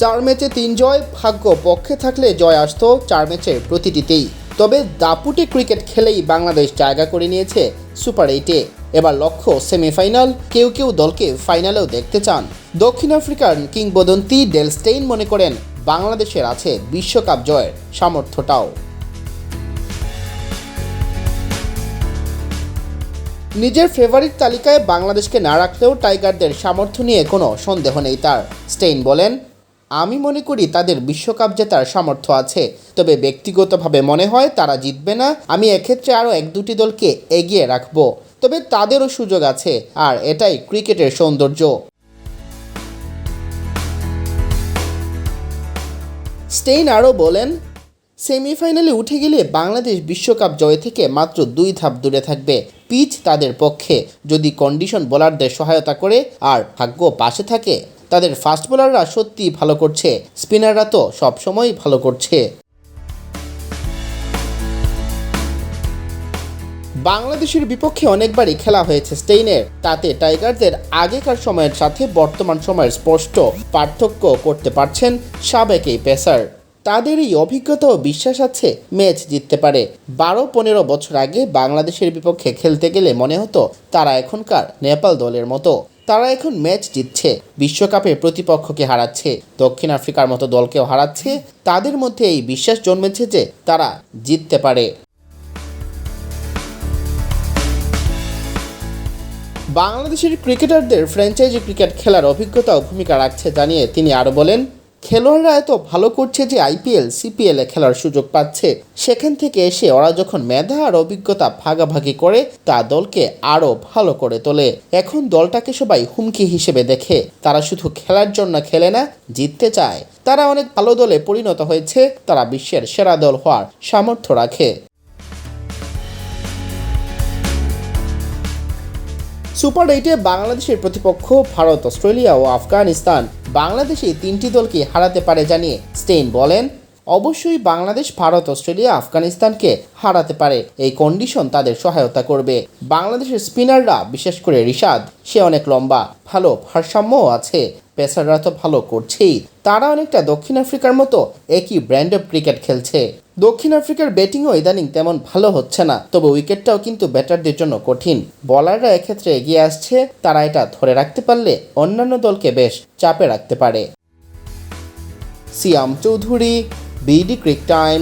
চার ম্যাচে তিন জয়, ভাগ্য পক্ষে থাকলে জয় আসতো চার ম্যাচের প্রতিটিতেই। তবে দাপুটে ক্রিকেট খেলেই বাংলাদেশ জায়গা করে নিয়েছে সুপার এইটে। এবার লক্ষ্য সেমিফাইনাল। কেউ কেউ দলকে ফাইনালেও দেখতে চান। দক্ষিণ আফ্রিকার কিংবদন্তি ডেল স্টেইন মনে করেন, বাংলাদেশের আছে বিশ্বকাপ জয়ের সামর্থ্যটাও। নিজের ফেভারিট তালিকায় বাংলাদেশকে না রাখলেও টাইগারদের সামর্থ্য নিয়ে কোনো সন্দেহ নেই তার। স্টেইন বলেন আমি মনে করি তাদের বিশ্বকাপ জেতার সামর্থ্য আছে। তবে ব্যক্তিগতভাবে মনে হয় তারা জিতবে না। আমি এক্ষেত্রে আরও এক দুটি দলকে এগিয়ে রাখব। তবে তাদেরও সুযোগ আছে, আর এটাই ক্রিকেটের সৌন্দর্য। স্টেইন আরও বলেন, সেমিফাইনালে উঠে গেলে বাংলাদেশ বিশ্বকাপ জয় থেকে মাত্র দুই ধাপ দূরে থাকবে। পিচ তাদের পক্ষে। যদি কন্ডিশন বোলারদের সহায়তা করে, আর ভাগ্য পাশে থাকে তাদের ফাস্ট বোলাররা সত্যি ভালো করছে। স্পিনাররা তো সবসময়ই ভালো করছে। বাংলাদেশের বিপক্ষে অনেকবারই খেলা হয়েছে স্টেইনের। তাতে টাইগারদের আগেকার সময়ের সাথে বর্তমান সময়ের স্পষ্ট পার্থক্য করতে পারছেন সাবেক এই পেসার। তাদের এই অভিজ্ঞতা ও বিশ্বাস আছে, ম্যাচ জিততে পারে। বারো পনেরো বছর আগে বাংলাদেশের বিপক্ষে খেলতে গেলে মনে হতো তারা এখনকার নেপাল দলের মতো। তারা এখন ম্যাচ জিতছে, বিশ্বকাপে প্রতিপক্ষকে হারাচ্ছে, দক্ষিণ আফ্রিকার মতো দলকেও হারাচ্ছে, তাদের মধ্যে এই বিশ্বাস জন্মেছে যে তারা জিততে পারে। বাংলাদেশের ক্রিকেটারদের ফ্র্যাঞ্চাইজি ক্রিকেট খেলার অভিজ্ঞতাও ভূমিকা রাখছে জানিয়ে তিনি আরও বলেন খেলোয়াড়রা এত ভালো করছে যে আইপিএল, সিপিএলে খেলার সুযোগ পাচ্ছে। সেখান থেকে এসে ওরা যখন মেধা আর অভিজ্ঞতা ভাগাভাগি করে, তা দলকে আরও ভালো করে তোলে। এখন দলটাকে সবাই হুমকি হিসেবে দেখে। তারা শুধু খেলার জন্য খেলে না, জিততে চায়। তারা অনেক ভালো দলে পরিণত হয়েছে, তারা বিশ্বের সেরা দল হওয়ার সামর্থ্য রাখে। সুপার এইটে বাংলাদেশের প্রতিপক্ষ, ভারত, অস্ট্রেলিয়া ও আফগানিস্তান। বাংলাদেশ তিনটি দলকে হারাতে পারে জানিয়ে স্টেইন বলেন। অবশ্যই বাংলাদেশ, ভারত, অস্ট্রেলিয়া, আফগানিস্তানকে হারাতে পারে। এই কন্ডিশন তাদের সহায়তা করবে। বাংলাদেশের স্পিনাররা, বিশেষ করে রিশাদ, সে অনেক লম্বা, ভালো ভারসাম্যও আছে। পেসাররা তো ভালো করছেই। তারা অনেকটা দক্ষিণ আফ্রিকার মতো একই ব্র্যান্ড অফ ক্রিকেট খেলছে। দক্ষিণ আফ্রিকার ব্যাটিংও ইদানিং তেমন ভালো হচ্ছে না, তবে উইকেটটাও কিন্তু ব্যাটারদের জন্য কঠিন। বলাররা এক্ষেত্রে এগিয়ে আসছে, তারা এটা ধরে রাখতে পারলে অন্যান্য দলকে বেশ চাপে রাখতে পারে। Siam Chowdhury BD cric time